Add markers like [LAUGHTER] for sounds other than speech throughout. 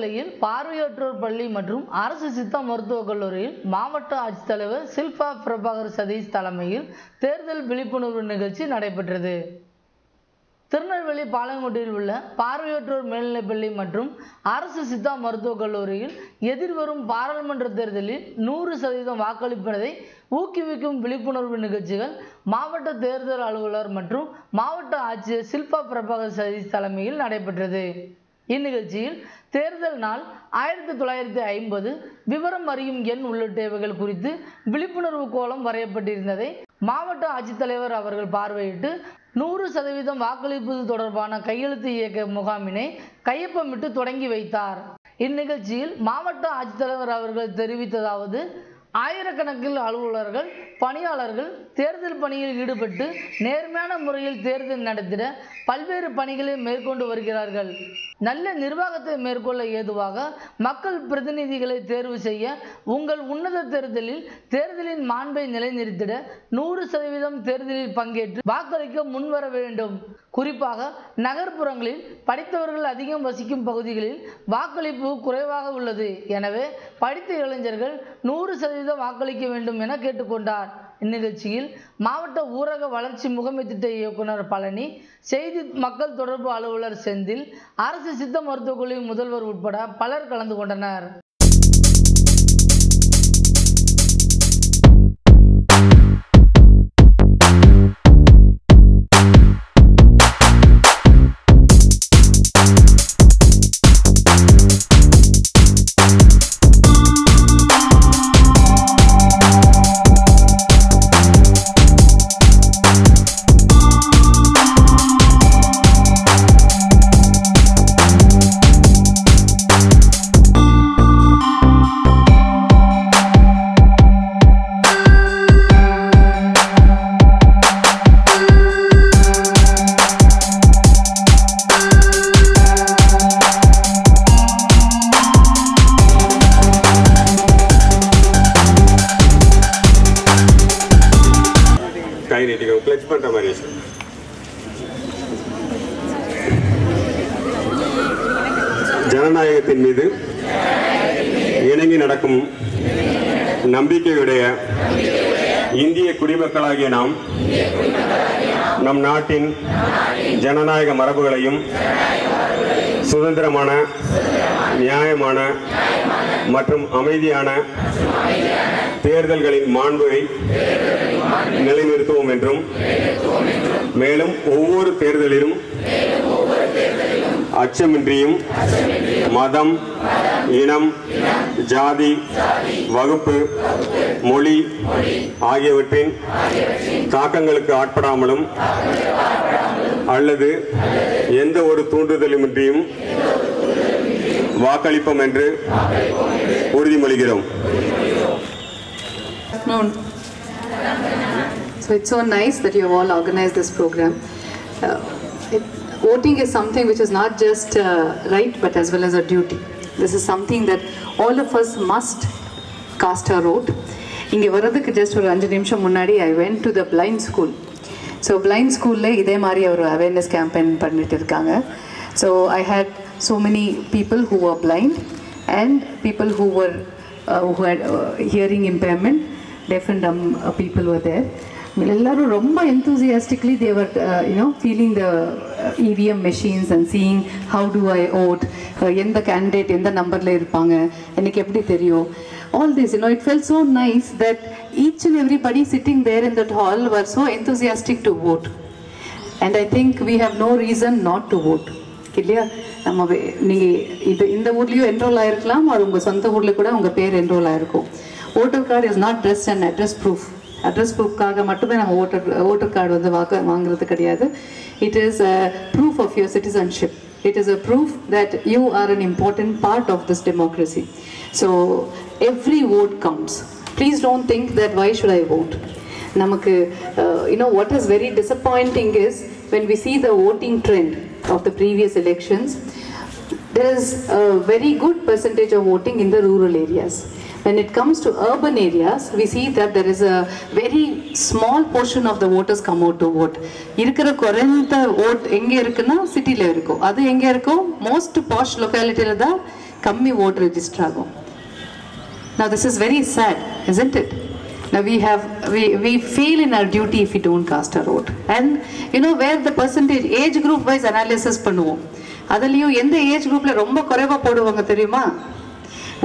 திருநெல்வேலியில் பார்வையற்றோர் பள்ளி மற்றும் அரசு சித்தா மருத்துவக் கல்லூரியில் மாவட்ட ஆட்சித்தலைவர் சில்பா பிரபாகர் சதீஷ் தலைமையில் தேர்தல் விழிப்புணர்வு நிகழ்ச்சி நடைபெற்றது. திருநெல்வேலி பாளையங்கோட்டையில் உள்ள பார்வையற்றோர் மேல்நிலைப்பள்ளி மற்றும் அரசு சித்தா மருத்துவக் கல்லூரியில் எதிர்வரும் பாராளுமன்ற தேர்தலில் நூறு சதவீதம் வாக்களிப்பதை ஊக்குவிக்கும் விழிப்புணர்வு நிகழ்ச்சிகள் மாவட்ட தேர்தல் அலுவலர் மற்றும் மாவட்ட ஆட்சியர் சில்பா பிரபாகர் சதீஷ் தலைமையில் நடைபெற்றது. இந்நிகழ்ச்சியில் தேர்தல் நாள் ஆயிரத்தி தொள்ளாயிரத்தி ஐம்பது விவரம் அறியும் எண் உள்ளிட்டவைகள் குறித்து விழிப்புணர்வு கோலம் வரையப்பட்டிருந்ததை மாவட்ட ஆட்சித்தலைவர் அவர்கள் பார்வையிட்டு நூறு சதவீதம் வாக்களிப்பது தொடர்பான கையெழுத்து இயக்க முகாமினை கையொப்பமிட்டு தொடங்கி வைத்தார். இந்நிகழ்ச்சியில் மாவட்ட ஆட்சித்தலைவர் அவர்கள் தெரிவித்ததாவது ஆயிரக்கணக்கில் அலுவலர்கள் பணியாளர்கள் தேர்தல் பணியில் ஈடுபட்டு நேர்மையான முறையில் தேர்தல் நடத்திட பல்வேறு பணிகளை மேற்கொண்டு வருகிறார்கள். நல்ல நிர்வாகத்தை மேற்கொள்ள ஏதுவாக மக்கள் பிரதிநிதிகளை தேர்வு செய்ய உங்கள் உன்னத தேர்தலில் தேர்தலின் மாண்பை நிலைநிறுத்திட நூறு சதவீதம் தேர்தலில் பங்கேற்று வாக்களிக்க முன்வர வேண்டும். குறிப்பாக நகர்ப்புறங்களில் படித்தவர்கள் அதிகம் வசிக்கும் பகுதிகளில் வாக்களிப்பு குறைவாக உள்ளது. எனவே படித்த இளைஞர்கள் நூறு சதவீதம் வாக்களிக்க வேண்டும் என கேட்டுக்கொண்டார். இந்நிகழ்ச்சியில் மாவட்ட ஊரக வளர்ச்சி முகமை திட்ட இயக்குனர் பழனி செய்தி மக்கள் தொடர்பு அலுவலர் செந்தில் அரசு சித்த மருத்துவக் கல்லூரி முதல்வர் உட்பட பலர் கலந்து கொண்டனர். ஜனநாயகத்தின் மீது இணங்கி நடக்கும் நம்பிக்கையுடைய இந்திய குடிமக்களாகிய நாம் நம் நாட்டின் ஜனநாயக மரபுகளையும் சுதந்திரமான நியாயமான மற்றும் அமைதியான தேர்தல்களின் மாண்பை நிலைநிறுத்துவோம் என்றும் மேலும் ஒவ்வொரு தேர்தலிலும் அச்சமின்றியும் மதம் இனம் ஜாதி வகுப்பு மொழி ஆகியவற்றின் தாக்கங்களுக்கு ஆட்படாமலும் அல்லது எந்த ஒரு தூண்டுதலுமின்றியும் வாக்களிப்போம் என்று உறுதிமொழிகிறோம். So it's so nice that you have all organized this program. Uh, voting is something which is not just uh, right but as well as a duty. This is something that all of us must cast our vote. இங்கே வர்றதுக்கு just ஒரு அஞ்சு நிமிஷம் முன்னாடி I went to the blind school so blind ஸ்கூலில் இதே மாதிரி ஒரு அவேர்னஸ் கேம்பெயின் பண்ணிட்டு இருக்காங்க so I had so many people who are blind and people who were who had hearing impairment deaf and dumb uh, people were there. எல்லாரும் ரொம்ப enthusiastically they were uh, you EVM machines and seeing how to I vote எந்த candidate எந்த நம்பரில் இருப்பாங்க எனக்கு எப்படி தெரியும் all this, you it it felt so nice that each and sitting sitting there in that hall were so enthusiastic to vote. And I think we have no reason not to இல்லையா நம்ம நீங்கள் இது இந்த ஊர்லேயும் enrol ஆகிருக்கலாம் அது உங்கள் சொந்த ஊரில் கூட உங்கள் பேர் என்ரோல் ஆகிருக்கும் voter card is not dress and address proof address ப்ரூஃப்காக மட்டுமே நம்ம ஓட்டர் ஓட்டர் கார்டு வந்து வாக்க வாங்குறது கிடையாது it is a proof of your citizenship it is a proof that you are an important part of this democracy so every vote counts please don't think that why should I vote நமக்கு you know what is very disappointing is when we see the voting trend of the previous elections there is a very good percentage of voting in the rural areas When it comes to urban areas we see that there is a very small portion of the voters come out to vote இருக்கிற குறைந்த vote எங்க இருக்குன்னா சிட்டில இருக்கும் அது எங்க இருக்கும் most bash லொக்காலிட்டியில தான் கம்மி ஓட்டு ரெஜிஸ்டர் ஆகும் Now this is very sad, isn't it? Now we have we, we fail in our duty if we don't cast our vote. And you know where the percentage age group wise analysis பண்ணுவோம் அதுலயும் எந்த age குரூப்ல ரொம்ப குறைவா போடுவாங்க தெரியுமா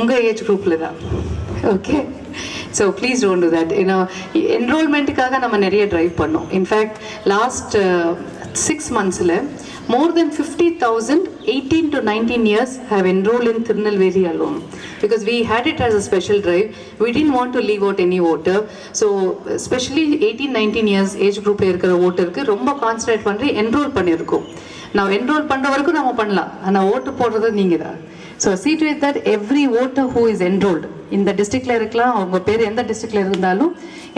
உங்க age குரூப்ல தான் okay so please don't do that ஏன்னா என்ரோல்மெண்ட்டுக்காக நம்ம நிறைய ட்ரைவ் பண்ணோம். In fact last six மந்த்ஸில் more than fifty thousand eighteen to nineteen years have enrol in Tirunelveli alone because we had it as a special drive we tend want to leave out any voter so specially eighteen nineteen years age குரூப்பில் இருக்கிற ஓட்டருக்கு ரொம்ப concentrate பண்ணி enrol பண்ணியிருக்கோம். நான் enrol பண்ணுற வரைக்கும் நம்ம பண்ணலாம். ஆனால் ஓட்டு போடுறது நீங்கள் தான் so see to it that every voter who is enrolled இந்த டிஸ்ட்ரிக்ட்ல இருக்கலாம் அவங்க பேர் எந்த டிஸ்ட்ரிக்ட்ல இருந்தாலும்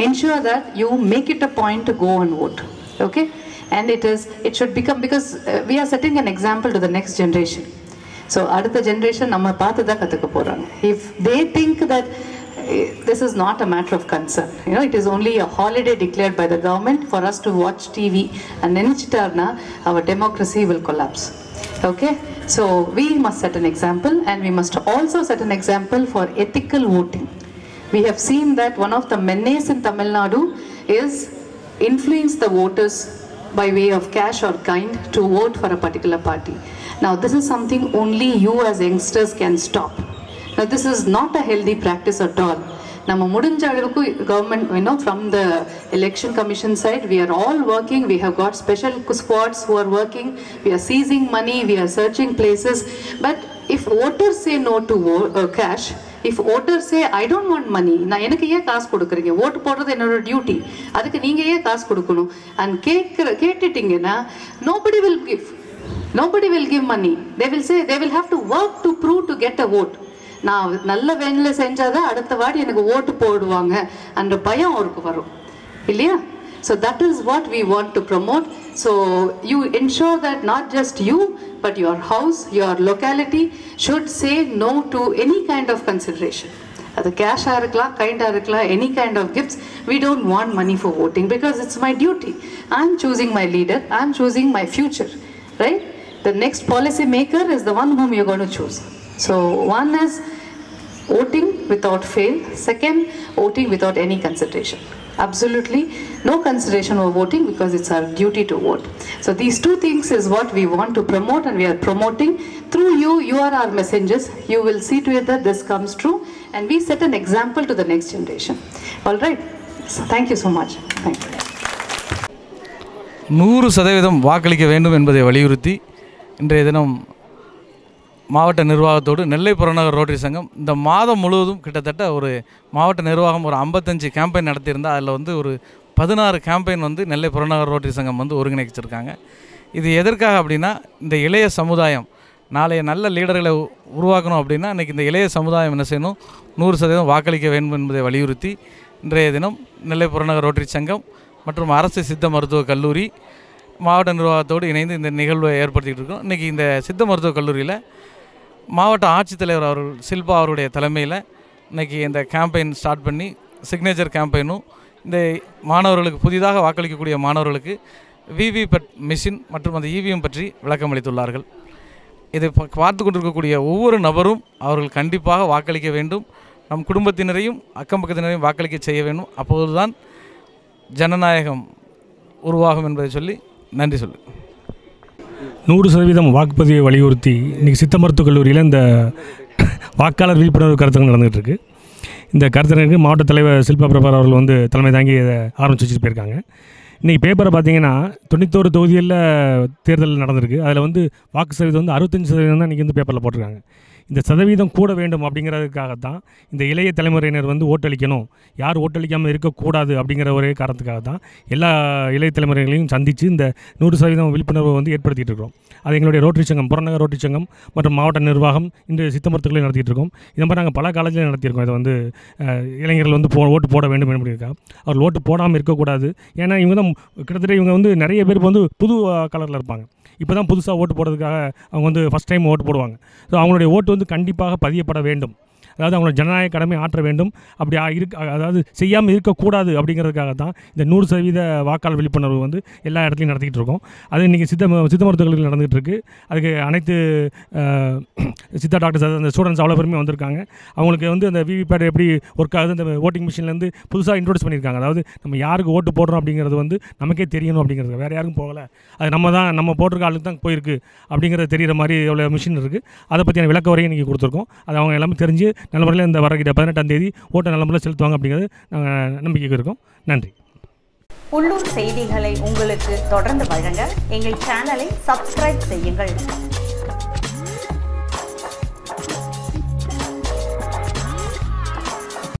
ensure that you make it a point to go and vote okay and it is it should become because uh, we are setting an example to the next generation so அடுத்த generation நம்ம பார்த்து தான் கற்றுக்க போகிறாங்க if they think that uh, this is not a matter of concern you know it is only a holiday declared by the government for us to watch tv and நினைச்சிட்டாருன்னா our democracy will collapse okay so we must set an example and we must also set an example for ethical voting we have seen that one of the menace in Tamil Nadu is influence the voters by way of cash or kind to vote for a particular party. Now, this is something only you as youngsters can stop. Now, this is not a healthy practice at all. நம்ம முடிஞ்ச அளவுக்கு government you know from the election commission side we are all working we have got special squads who are working we are seizing money we are searching places but if voters say no to cash if voter say I don't want money நான் எனக்கு ஏன் காசு கொடுக்குறீங்க? ஓட்டு போடுறது என்னோட duty அதுக்கு நீங்கள் ஏன் காசு கொடுக்கணும்? அண்ட் கேட்குற கேட்டுட்டீங்கன்னா nobody will give nobody will give money they will say they will have to work to prove to get a vote நான் நல்ல வேலையில் செஞ்சாதான் அடுத்த வாட்டி எனக்கு ஓட்டு போடுவாங்க. என்ற பயம் அவருக்கு வரும். இல்லையா? So that is what we want to promote so you ensure that not just you but your house your locality should say no to any kind of consideration அது கேஷாக இருக்கலாம் கைண்டாக இருக்கலாம் any kind of gifts we don't want money for voting because it's my duty I am choosing my leader I am choosing my future right the next policy maker is the one whom you gone to choose so one is voting without fail. Second, voting without any consideration. Absolutely no consideration of voting because it's our duty to vote. So these two things is what we want to promote and we are promoting. Through you, you are our messengers. You will see to it that this comes true and we set an example to the next generation. All right. So thank you so much. Thank you. நூறு சதவீதம் வாக்களிக்க வேண்டும் என்பதை வலியுறுத்தி இன்றைய தினம் மாவட்ட நிர்வாகத்தோடு நெல்லை புறநகர் ரோட்டரி சங்கம் இந்த மாதம் முழுவதும் கிட்டத்தட்ட ஒரு மாவட்ட நிர்வாகம் ஒரு ஐம்பத்தஞ்சு கேம்பெயின் நடத்தியிருந்தால் அதில் வந்து ஒரு பதினாறு கேம்பெயின் வந்து நெல்லை புறநகர் ரோட்டரி சங்கம் வந்து ஒருங்கிணைச்சிருக்காங்க. இது எதற்காக அப்படின்னா இந்த இளைய சமுதாயம் நாளைய நல்ல லீடர்களை உ- உருவாக்கணும் அப்படின்னா இன்றைக்கி இந்த இளைய சமுதாயம் என்ன செய்யணும்? நூறு சதவீதம் வாக்களிக்க வேண்டும் என்பதை வலியுறுத்தி இன்றைய தினம் நெல்லை புறநகர் ரோட்டரி சங்கம் மற்றும் அரசு சித்த மருத்துவக் கல்லூரி மாவட்ட நிர்வாகத்தோடு இணைந்து இந்த நிகழ்வை ஏற்படுத்திகிட்டு இருக்கோம். இன்றைக்கி இந்த சித்த மருத்துவக் கல்லூரியில் மாவட்ட ஆட்சித்தலைவர் அவர்கள் சில்பா அவருடைய தலைமையில் இன்றைக்கி இந்த கேம்பெயின் ஸ்டார்ட் பண்ணி சிக்னேச்சர் கேம்பெயினும் இந்த மாணவர்களுக்கு புதிதாக வாக்களிக்கக்கூடிய மாணவர்களுக்கு விவிபேட் மிஷின் மற்றும் அந்த இவிஎம் பற்றி விளக்கம் அளித்துள்ளார்கள். இதை பார்த்து கொண்டிருக்கக்கூடிய ஒவ்வொரு நபரும் அவர்கள் கண்டிப்பாக வாக்களிக்க வேண்டும். நம் குடும்பத்தினரையும் அக்கம் பக்கத்தினரையும் வாக்களிக்க செய்ய வேண்டும். அப்போதுதான் ஜனநாயகம் உருவாகும் என்பதை சொல்லி நன்றி சொல்லு நூறு சதவீதம் வாக்குப்பதிவை வலியுறுத்தி இன்றைக்கி சித்த மருத்துவக் கல்லூரியில் இந்த வாக்காளர் விழிப்புணர்வு கருத்தரங்கு நடந்துகிட்ருக்கு. இந்த கருத்தரங்கு மாவட்ட தலைவர் சில்பா பிரபார் அவர்கள் வந்து தலைமை தாங்கி இதை ஆரம்பிச்சு வச்சுட்டு போயிருக்காங்க. இன்றைக்கி பேப்பரை பார்த்தீங்கன்னா தொண்ணூத்தோரு தொகுதியில் தேர்தல் நடந்திருக்கு. அதில் வந்து வாக்கு சதவீதம் வந்து அறுபத்தஞ்சு சதவீதம் தான் இன்றைக்கி வந்து பேப்பரில் போட்டிருக்காங்க. இந்த சதவீதம் கூட வேண்டும் அப்படிங்கிறதுக்காகத்தான் இந்த இளைய தலைமுறையினர் வந்து ஓட்டளிக்கணும். யார் ஓட்டளிக்காமல் இருக்கக்கூடாது அப்படிங்கிற ஒரே காரணத்துக்காக தான் எல்லா இளைய தலைமுறைகளையும் சந்தித்து இந்த நூறு சதவீதம் விழிப்புணர்வை வந்து ஏற்படுத்திகிட்டு இருக்கிறோம். அது எங்களுடைய ரோட்டரி சங்கம் புறநகர் ரோட்டரி சங்கம் மற்றும் மாவட்ட நிர்வாகம் இந்த சித்த மருத்துவர்களை நடத்திட்டு இருக்கோம். இதை மாதிரி நாங்கள் பல காலேஜில் நடத்தியிருக்கோம். இதை வந்து இளைஞர்கள் வந்து போ ஓட்டு போட வேண்டும் என்பதற்காக அவர்கள் ஓட்டு போடாமல் இருக்கக்கூடாது. ஏன்னா இவங்க தான் கிட்டத்தட்ட இவங்க வந்து நிறைய பேர் வந்து புது கலரில் இருப்பாங்க. இப்போ தான் புதுசாக ஓட்டு போடுறதுக்காக அவங்க வந்து ஃபஸ்ட் டைம் ஓட்டு போடுவாங்க. ஸோ அவங்களுடைய ஓட்டு வந்து கண்டிப்பாக பதியப்பட வேண்டும். அதாவது அவங்களோட ஜனநாயக கடமை ஆற்ற வேண்டும். அப்படி ஆ- இருக்க அதாவது செய்யாமல் இருக்கக்கூடாது அப்படிங்கிறதுக்காக தான் இந்த நூறு சதவீத வாக்காளர் விழிப்புணர்வு வந்து எல்லா இடத்துலையும் நடத்திக்கிட்டு இருக்கோம். அது இன்றைக்கி சித்த சித்த மருத்துவர்களுக்கு நடந்துகிட்டு இருக்குது அதுக்கு அனைத்து [CLEARS THROAT] சித்தா டாக்டர்ஸ் அதாவது அந்த ஸ்டூடெண்ட்ஸ் அவ்வளோ பேருமே வந்திருக்காங்க. அவங்களுக்கு வந்து அந்த விவிபேட் எப்படி ஒர்க் ஆகுது அந்த ஓட்டிங் மிஷின்லேருந்து புதுசாக இன்ட்ரோடியூஸ் பண்ணியிருக்காங்க. அதாவது நம்ம யாருக்கு ஓட்டு போடுறோம் அப்படிங்கிறது வந்து நமக்கே தெரியணும் அப்படிங்கிறது. வேறு யாருக்கும் போகலை. அது நம்ம தான் நம்ம போட்டிருக்க ஆளுக்கு தான் போயிருக்கு அப்படிங்கிறது தெரிகிற மாதிரி எவ்வளோ மிஷின் இருக்குது அதை பற்றியான விளக்க வரையும் இன்றைக்கி கொடுத்துருக்கோம். அது அவங்க எல்லாமே தெரிஞ்சு நல்ல முறையில் இந்த வரகிற பதினெட்டாம் தேதி ஓட்டை நல்ல முறையில் செலுத்துவாங்க அப்படிங்கிறது நாங்கள் நம்பிக்கைக்கு இருக்கோம். நன்றி. உள்ளூர் செய்திகளை உங்களுக்கு தொடர்ந்து வழங்க எங்கள் சேனலை சப்ஸ்கிரைப் செய்யுங்கள்.